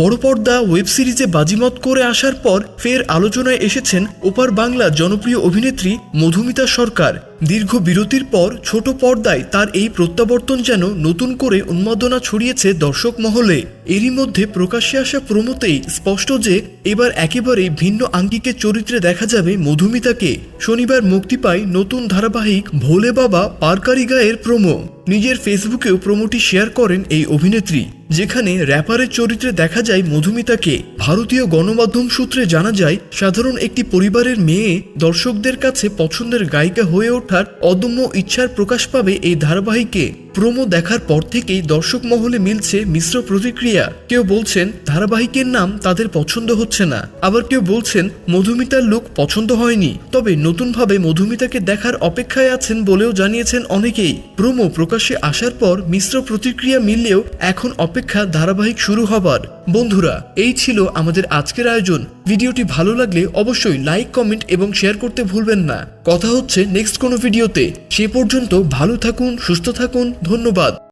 বড় পর্দা ওয়েব সিরিজে বাজিমত করে আসার পর ফের আলোচনায় এসেছেন ওপার বাংলা জনপ্রিয় অভিনেত্রী মধুমিতা সরকার। দীর্ঘ বিরতির পর ছোট পর্দায় তার এই প্রত্যাবর্তন যেন নতুন করে উন্মাদনা ছড়িয়েছে দর্শক মহলে। এরই মধ্যে প্রকাশ্যে আসা প্রমোতেই স্পষ্ট যে এবার একেবারে ভিন্ন আঙ্গিকের চরিত্রে দেখা যাবে মধুমিতাকে। শনিবার মুক্তি পায় নতুন ধারাবাহিক ভোলে বাবা পারকারি গায়ের প্রোমো। নিজের ফেসবুকেও প্রোমোটি শেয়ার করেন এই অভিনেত্রী, যেখানে র্যাপারের চরিত্রে দেখা যায় মধুমিতাকে। ভারতীয় গণমাধ্যম সূত্রে জানা যায়, সাধারণ একটি পরিবারের মেয়ে দর্শকদের কাছে পছন্দের গায়িকা হয়ে ওঠার অদম্য ইচ্ছার প্রকাশ পাবে এই ধারাবাহিকে। প্রোমো দেখার পর থেকেই দর্শক মহলে মিলছে মিশ্র প্রতিক্রিয়া। কেউ বলছেন, ধারাবাহিকের নাম তাদের পছন্দ হচ্ছে না। আবার কেউ বলছেন, মধুমিতার লুক পছন্দ হয়নি। তবে নতুনভাবে মধুমিতাকে দেখার অপেক্ষায় আছেন বলেও জানিয়েছেন অনেকেই। প্রোমো প্রকাশ্যে আসার পর মিশ্র প্রতিক্রিয়া মিললেও এখন অপেক্ষা ধারাবাহিক শুরু হবার। বন্ধুরা, এই ছিল আমাদের আজকের আয়োজন। ভিডিওটি ভালো লাগলে অবশ্যই লাইক কমেন্ট এবং শেয়ার করতে ভুলবেন না। কথা হচ্ছে নেক্সট কোনো ভিডিওতে। সে পর্যন্ত ভালো থাকুন, সুস্থ থাকুন। ধন্যবাদ।